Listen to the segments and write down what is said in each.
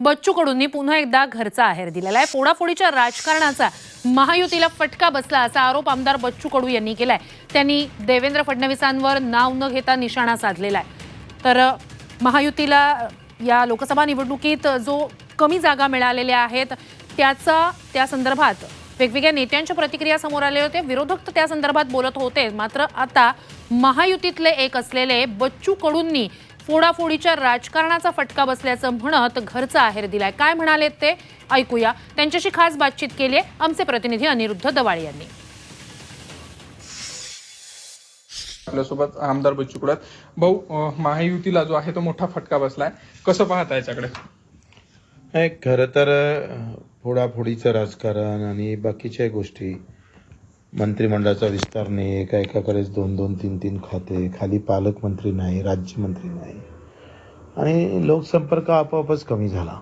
बच्चू कडूंनी पुन्हा एकदा घरचा आहेर दिलेला आहे. फोडाफोडीच्या राजकारणाचा महायुतीला फटका बसला असा आरोप आमदार बच्चू कडू यांनी केलाय. त्यांनी देवेंद्र फडणवीसांवर नाव न घेता निशाणा साधलेला आहे. तर महायुतीला या लोकसभा निवडणुकीत जो कमी जागा मिळालेल्या आहेत त्याचा त्या संदर्भात वेगवेगळ्या नेत्यांच्या प्रतिक्रिया समोर आले होते. विरोधक तर त्या संदर्भात बोलत होते. मात्र आता महायुतीतले एक असलेले बच्चू कडूंनी फोडाफोडीच्या राजकारणाचा फटका बसल्याचं म्हणत घरचा आहेर दिलाय. काय म्हणालेत ते? ऐकूया. त्यांच्याशी खास बातचीत केली आहे आमचे प्रतिनिधी अनिरुद्ध दवाळे यांनी. आपल्यासोबत आमदार बच्चू कडू आहेत. भाऊ महायुतीला जो आहे तो मोठा फटका बसलाय. कसं पाहता याच्याकडे? खरं तर फोडाफोडीचं राजकारण आणि बाकीच्या गोष्टी मंत्रिमंडळाचा विस्तार नाही एका एकाकडेच दोन दोन तीन तीन खाते. खाली पालकमंत्री नाही राज्यमंत्री नाही. आणि लोकसंपर्क आपोआपच कमी झाला.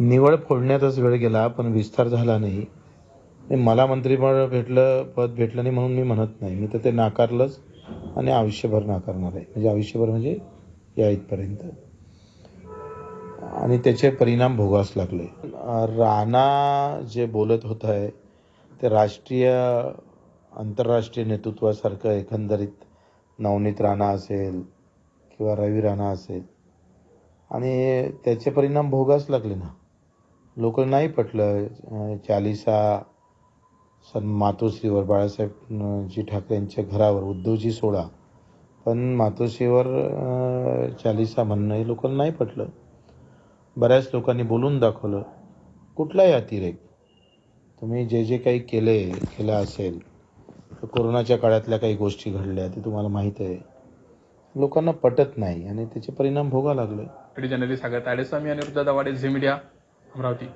निवड फोडण्यातच वेळ गेला पण विस्तार झाला नाही. मला मंत्रिमंडळ भेटलं पद भेटलं नाही म्हणून मी म्हणत नाही. मी तर ते नाकारलंच आणि आयुष्यभर नाकारणार आहे. म्हणजे आयुष्यभर म्हणजे या इथपर्यंत. आणि त्याचे परिणाम भोगास लागले. राणा जे बोलत होत आहे ते राष्ट्रीय आंतरराष्ट्रीय नेतृत्वासारखं एकंदरीत नवनीत राणा असेल किंवा रवी राणा असेल आणि त्याचे परिणाम भोगास लागले ना. लोक नाही पटलं. चालिसा सन मातोश्रीवर बाळासाहेब जी ठाकरे यांच्या घरावर उद्धवजी सोडा पण मातोश्रीवर चालिसा म्हणणं हे लोकांना नाही पटलं. बऱ्याच लोकांनी बोलून दाखवलं. कुठलाही अतिरेक. तुम्ही जे जे काही केले केलं असेल तर कोरोनाच्या काळातल्या काही गोष्टी घडल्या ते तुम्हाला माहीत आहे. लोकांना पटत नाही आणि त्याचे परिणाम भोगा लागले. जनरली सागर ताडेस्वामी वृद्धा दवाडे झी मीडिया अमरावती.